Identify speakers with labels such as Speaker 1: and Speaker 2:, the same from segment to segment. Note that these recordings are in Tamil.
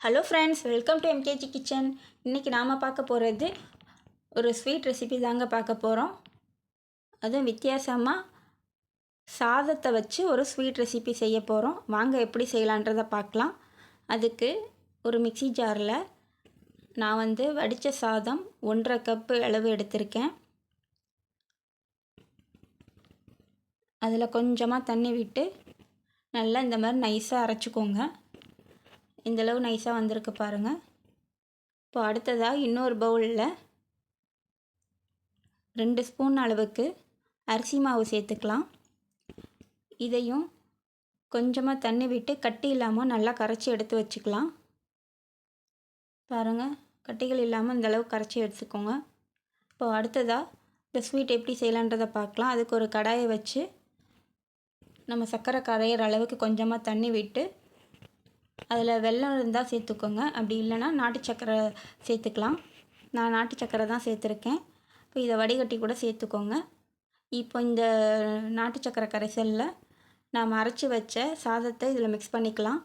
Speaker 1: Hello friends welcome to MKG kitchen இன்றைக்கி நாம் பார்க்க போகிறது ஒரு ஸ்வீட் ரெசிபி தாங்க பார்க்க போகிறோம் அதுவும் வித்தியாசமாக சாதத்தை வச்சு ஒரு ஸ்வீட் ரெசிபி செய்ய போகிறோம் வாங்க எப்படி செய்யலான்றதை பார்க்கலாம். அதுக்கு ஒரு மிக்சி ஜாரில் நான் வந்து வடித்த சாதம் ஒன்றரை கப்பு அளவு எடுத்திருக்கேன். அதில் கொஞ்சமாக தண்ணி விட்டு நல்லா இந்த மாதிரி நைஸாக அரைச்சிக்கோங்க. இந்தளவு நைஸாக வந்திருக்கு பாருங்கள் இப்போ அடுத்ததாக இன்னொரு பவுலில் ரெண்டு ஸ்பூன் அளவுக்கு அரிசி மாவு சேர்த்துக்கலாம். இதையும் கொஞ்சமாக தண்ணி விட்டு கட்டி இல்லாமல் நல்லா கரைச்சி எடுத்து வச்சுக்கலாம். பாருங்கள் கட்டிகள் இல்லாமல் இந்தளவு கரைச்சி எடுத்துக்கோங்க. இப்போ அடுத்ததாக இந்த ஸ்வீட் எப்படி செய்யலான்றதை பார்க்கலாம். அதுக்கு ஒரு கடாயை வச்சு நம்ம சர்க்கரை கரையிற அளவுக்கு கொஞ்சமாக தண்ணி விட்டு அதில் வெல்லம் இருந்தால் சேர்த்துக்கோங்க. அப்படி இல்லைன்னா நாட்டு சக்கரை சேர்த்துக்கலாம். நான் நாட்டு சக்கரை தான் சேர்த்துருக்கேன். இப்போ இதை வடிகட்டி கூட சேர்த்துக்கோங்க. இப்போ இந்த நாட்டு சக்கரை கரைசலில் நாம் அரைச்சி வச்ச சாதத்தை இதில் மிக்ஸ் பண்ணிக்கலாம்.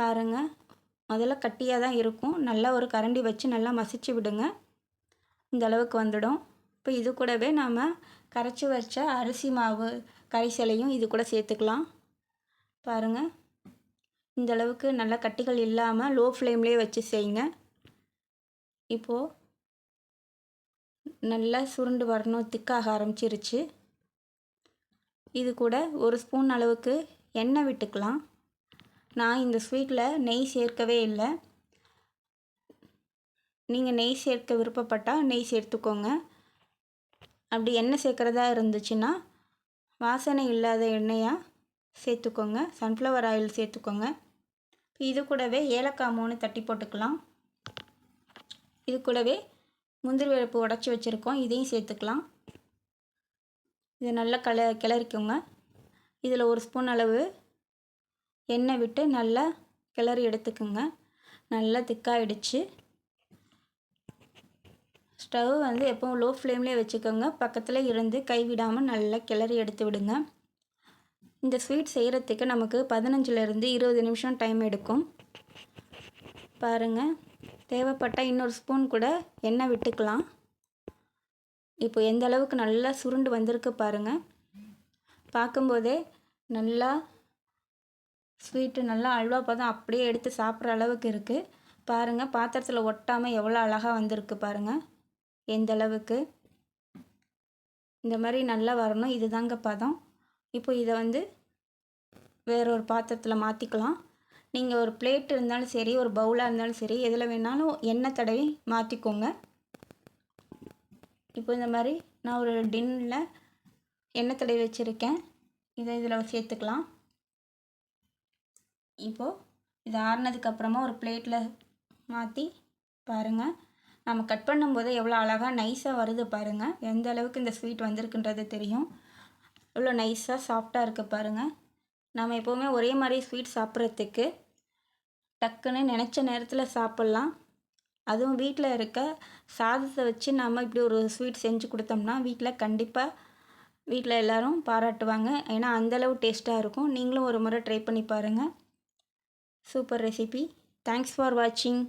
Speaker 1: பாருங்கள் முதல்ல கட்டியாக தான் இருக்கும். நல்லா ஒரு கரண்டி வச்சு நல்லா மசிச்சு விடுங்க. இந்த அளவுக்கு வந்துடும். இப்போ இது கூடவே நாம் கரைச்சி வச்ச அரிசி மாவு கரைசலையும் இது கூட சேர்த்துக்கலாம். பாருங்கள் இந்த அளவுக்கு நல்ல கட்டிகள் இல்லாமல் லோ ஃப்ளேம்லேயே வச்சு செய்யுங்க. இப்போது நல்லா சுருண்டு வரணும் திக்காக ஆரம்பிச்சிருச்சு. இது கூட ஒரு ஸ்பூன் அளவுக்கு எண்ணெய் விட்டுக்கலாம். நான் இந்த ஸ்வீட்டில் நெய் சேர்க்கவே இல்லை. நீங்கள் நெய் சேர்க்க விருப்பப்பட்டால் நெய் சேர்த்துக்கோங்க. அப்படி எண்ணெய் சேர்க்குறதா இருந்துச்சுன்னா வாசனை இல்லாத எண்ணெயாக சேர்த்துக்கோங்க. சன்ஃப்ளவர் ஆயில் சேர்த்துக்கோங்க. இது கூடவே ஏலக்காய் மூணு தட்டி போட்டுக்கலாம். இது கூடவே முந்திரி பருப்பு உடச்சி வச்சுருக்கோம். இதையும் சேர்த்துக்கலாம். இதை நல்லா கல கிளறிக்கோங்க. இதில் ஒரு ஸ்பூன் அளவு எண்ணெய் விட்டு நல்லா கிளறி எடுத்துக்கோங்க. நல்லா திக்காயிடுச்சு. ஸ்டவ் வந்து எப்போவும் லோ ஃப்ளேம்லேயே வச்சுக்கோங்க. பக்கத்தில் இருந்து கைவிடாமல் நல்லா கிளறி எடுத்து விடுங்க. இந்த ஸ்வீட் செய்கிறதுக்கு நமக்கு பதினஞ்சுலேருந்து இருபது நிமிஷம் டைம் எடுக்கும். பாருங்கள் தேவைப்பட்டால் இன்னொரு ஸ்பூன் கூட எண்ணெய் விட்டுக்கலாம். இப்போ எந்த அளவுக்கு நல்லா சுருண்டு வந்திருக்கு பாருங்கள் பார்க்கும்போதே நல்லா ஸ்வீட்டு நல்லா அல்வா பதம் அப்படியே எடுத்து சாப்பிட்ற அளவுக்கு இருக்குது பாருங்கள் பாத்திரத்தில் ஒட்டாமல் எவ்வளோ அழகாக வந்திருக்கு பாருங்கள் எந்த அளவுக்கு? இந்த மாதிரி நல்லா வரணும். இதுதாங்க பதம். இப்போ இதை வந்து வேற ஒரு பாத்திரத்தில் மாற்றிக்கலாம் நீங்கள் ஒரு பிளேட் இருந்தாலும் சரி ஒரு பவுலாக இருந்தாலும் சரி எதில் வேணாலும் எண்ணெய் தடவி மாற்றிக்கோங்க இப்போ இந்த மாதிரி நான் ஒரு டின்னில் எண்ணெய் தடவி வச்சுருக்கேன். இதை இதில் சேர்த்துக்கலாம். இப்போது இது ஆறுனதுக்கப்புறமா ஒரு பிளேட்டில் மாற்றி பாருங்கள் நம்ம கட் பண்ணும்போது எவ்வளோ அழகாக நைஸாக வருது பாருங்கள் எந்த அளவுக்கு இந்த ஸ்வீட் வந்திருக்குன்றது தெரியும். எவ்வளோ நைஸாக சாஃப்டாக இருக்குது பாருங்கள் நம்ம எப்போவுமே ஒரே மாதிரி ஸ்வீட் சாப்பிட்றதுக்கு டக்குன்னு நினச்ச நேரத்தில் சாப்பிட்லாம். அதுவும் வீட்டில் இருக்க சாதத்தை வச்சு நம்ம இப்படி ஒரு ஸ்வீட் செஞ்சு கொடுத்தோம்னா வீட்டில் கண்டிப்பாக வீட்டில் எல்லோரும் பாராட்டுவாங்க. ஏன்னா அந்தளவு டேஸ்ட்டாக இருக்கும். நீங்களும் ஒரு முறை ட்ரை பண்ணி பாருங்கள் சூப்பர் ரெசிபி. தேங்க்ஸ் ஃபார் வாட்சிங்